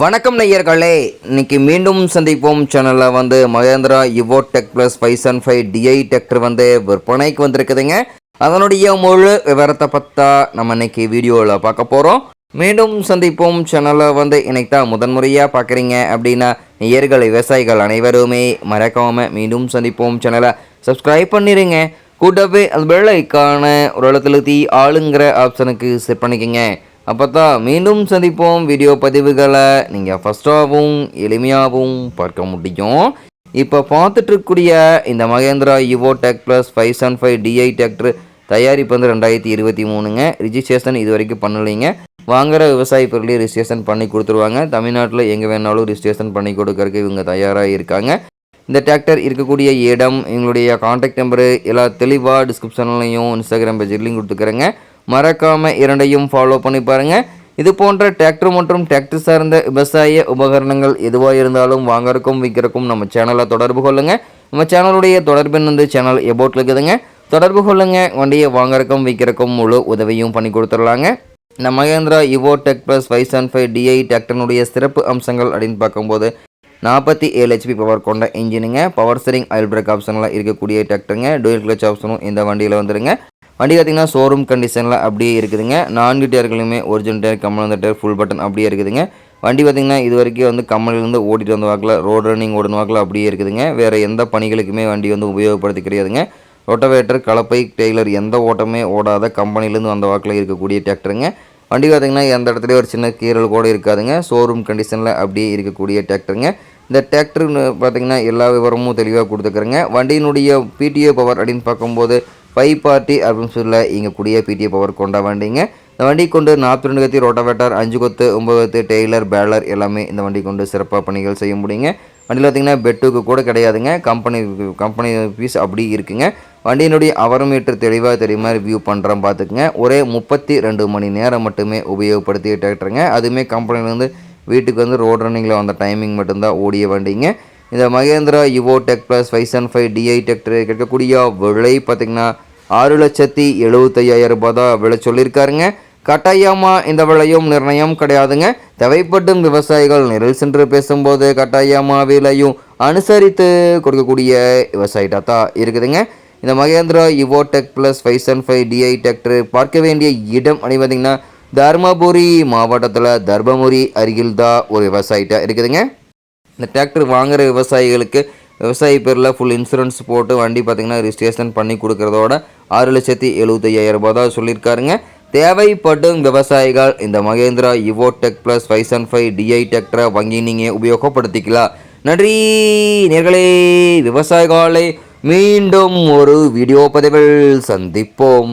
வணக்கம் நேயர்களே. இன்னைக்கு மீண்டும் சந்திப்போம். சேனலில் வந்து Mahindra Yuvo tech plus five seven five DI tractor வந்து விற்பனைக்கு வந்திருக்குதுங்க. அதனுடைய முழு விவரத்தை பற்றா நம்ம இன்னைக்கு வீடியோவில் பார்க்க போகிறோம் மீண்டும் சந்திப்போம். சேனலில் வந்து இன்னைக்கு தான் முதன்முறையாக பார்க்குறீங்க அப்படின்னா நேயர்கள் விவசாயிகள் அனைவருமே மறக்காமல் மீண்டும் சந்திப்போம். சேனலை சப்ஸ்கிரைப் பண்ணிடுங்க கூட்டவே அது வெள்ளைக்கான ஒரு இடத்துல தீ ஆளுங்கிற ஆப்ஷனுக்கு செட் பண்ணிக்கோங்க. அப்போ தான் மீண்டும் சந்திப்போம் வீடியோ பதிவுகளை நீங்கள் ஃபஸ்ட்டாகவும் எளிமையாகவும் பார்க்க முடியும். இப்போ பார்த்துட்ருக்கூடிய இந்த Mahindra Yuvo tech plus five seven five DI tractor தயாரிப்பு வந்து ரெண்டாயிரத்தி இருபத்தி மூணுங்க. ரிஜிஸ்ட்ரேஷன் இது வரைக்கும் பண்ணலைங்க. வாங்குகிற விவசாய பொருளையும் ரிஜிஸ்ட்ரேஷன் பண்ணி கொடுத்துருவாங்க. தமிழ்நாட்டில் எங்கே வேணாலும் ரிஜிஸ்ட்ரேஷன் பண்ணி கொடுக்கறதுக்கு இவங்க தயாராக இருக்காங்க. இந்த டிராக்டர் இருக்கக்கூடிய இடம் எங்களுடைய காண்டாக்ட் நம்பரு எல்லா தெளிவாக டிஸ்கிரிப்ஷன்லையும் இன்ஸ்டாகிராம் பேஜ்லையும் கொடுத்துக்கிறேங்க. மறக்காமல் இரண்டையும் ஃபாலோ பண்ணி பாருங்கள் இது போன்ற டிராக்டர் மற்றும் டிராக்டர் சார்ந்த விவசாய உபகரணங்கள் எதுவாக இருந்தாலும் வாங்கறக்கும் விற்கிறக்கும் நம்ம சேனலை தொடர்பு கொள்ளுங்க. நம்ம சேனலுடைய தொடர்பின் வந்து சேனல் எபோட்டில் இருக்குதுங்க. தொடர்பு கொள்ளுங்க. வண்டியை வாங்கறக்கும் விற்கிறக்கும் முழு உதவியும் பண்ணி கொடுத்துடலாங்க. இந்த Mahindra Yuvo tech plus five seven five DI டிராக்டர்னுடைய சிறப்பு அம்சங்கள் அப்படின்னு பார்க்கும்போது நாற்பத்தி ஏழு ஹெச்பி பவர் கொண்ட இன்ஜினுங்க பவர் ஸ்டரிங் ஆயில் பிரேக் ஆப்ஷனில் இருக்கக்கூடிய டிராக்டருங்க டூயல் கிளச் ஆப்ஷனும் இந்த வண்டியில் வந்துடுங்க வண்டி பார்த்திங்கன்னா ஷோரூம் கண்டிஷனில் அப்படியே இருக்குதுங்க. நான்கு டயர்களுமே ஒரிஜினல் டயர் கம்மல் வந்த டயர் ஃபுல் பட்டன் அப்படியே இருக்குதுங்க. வண்டி பார்த்திங்கன்னா இது வரைக்கும் வந்து கம்மலிருந்து ஓட்டிகிட்டு வந்த வாக்கில் ரோடு ரன்னிங் ஓடின வாக்கில் அப்படியே இருக்குதுங்க. வேறு எந்த பணிகளுக்குமே வண்டி வந்து உபயோகப்படுத்தி கிடையாதுங்க. ரொட்டவேட்டர் கலப்பை டெய்லர் எந்த ஓட்டமே ஓடாத கம்பெனிலேருந்து வந்த வாக்கில் இருக்கக்கூடிய டிராக்டருங்க வண்டி பார்த்திங்கன்னா எந்த இடத்துலையும் ஒரு சின்ன கீரல் கூட இருக்காதுங்க. ஷோரூம் கண்டிஷனில் அப்படியே இருக்கக்கூடிய டிராக்டருங்க இந்த டிராக்டர்னு பார்த்திங்கன்னா எல்லா விவரமும் தெளிவாக கொடுத்துக்கிறேங்க. வண்டியினுடைய பிடிஓ பவர் அப்படின்னு பார்க்கும்போது ஃபைவ் பார்ட்டி அப்படின்னு சொல்ல இங்கே கூடிய பிடிஎ பவர் கொண்ட வண்டிங்க. இந்த வண்டி கொண்டு நாற்பத்தி ரெண்டு கத்தி ரோட்டோவேட்டர் அஞ்சு கொத்து ஒம்பது கொத்து டெய்லர் பேலர் எல்லாமே இந்த வண்டி கொண்டு சிறப்பாக பணிகள் செய்ய முடியுங்க. வண்டியில் பார்த்திங்கன்னா பெட்டுக்கு கூட கிடையாதுங்க. கம்பெனி கம்பெனி ஃபீஸ் அப்படி இருக்குங்க. வண்டியினுடைய அவர் மீட்டர் தெளிவாக தெரியுமா? ரிவ்யூ வியூ பண்ணுறோம் பார்த்துக்குங்க ஒரே முப்பத்தி ரெண்டு மணி நேரம் மட்டுமே உபயோகப்படுத்தி டிராக்டருங்க அதுவுமே கம்பெனிலேருந்து வீட்டுக்கு வந்து ரோட் ரன்னிங்கில் வந்த டைமிங் மட்டும்தான் ஓடிய வண்டிங்க. இந்த Mahindra Yuvo tech plus five seven five DI tractor கிடைக்கக்கூடிய விலை பார்த்திங்கன்னா ஆறு லட்சத்தி எழுபத்தையாயிரம் ரூபாய் தான் விலை சொல்லியிருக்காருங்க. கட்டாயமாக இந்த விலையும் நிர்ணயம் கிடையாதுங்க. தேவைப்படும் விவசாயிகள் நேரில் சென்று பேசும்போது கட்டாயமாக விலையும் அனுசரித்து கொடுக்கக்கூடிய விவசாயிட்டாக தான் இருக்குதுங்க. இந்த Mahindra Yuvo tech plus five seven five DI tractor பார்க்க வேண்டிய இடம் அப்படி பார்த்திங்கன்னா தர்மபுரி மாவட்டத்தில் தர்மபுரி அருகில் தான் ஒரு விவசாயிட்டாக இருக்குதுங்க. இந்த டிராக்டர் வாங்குகிற விவசாயிகளுக்கு விவசாயி பேரில் ஃபுல் இன்சூரன்ஸ் போட்டு வண்டி பார்த்திங்கன்னா ரிஜிஸ்ட்ரேஷன் பண்ணி கொடுக்குறதோட ஆறு லட்சத்தி எழுபத்தையாயிரரூபா தான் சொல்லியிருக்காருங்க. தேவைப்படும் விவசாயிகள் இந்த Mahindra Yuvo tech plus five seven five DI டெக்டரை வாங்கி நீங்கள் உபயோகப்படுத்திக்கலாம். நன்றி நேர்களே விவசாயிகளை மீண்டும் ஒரு வீடியோ பதிவில் சந்திப்போம்.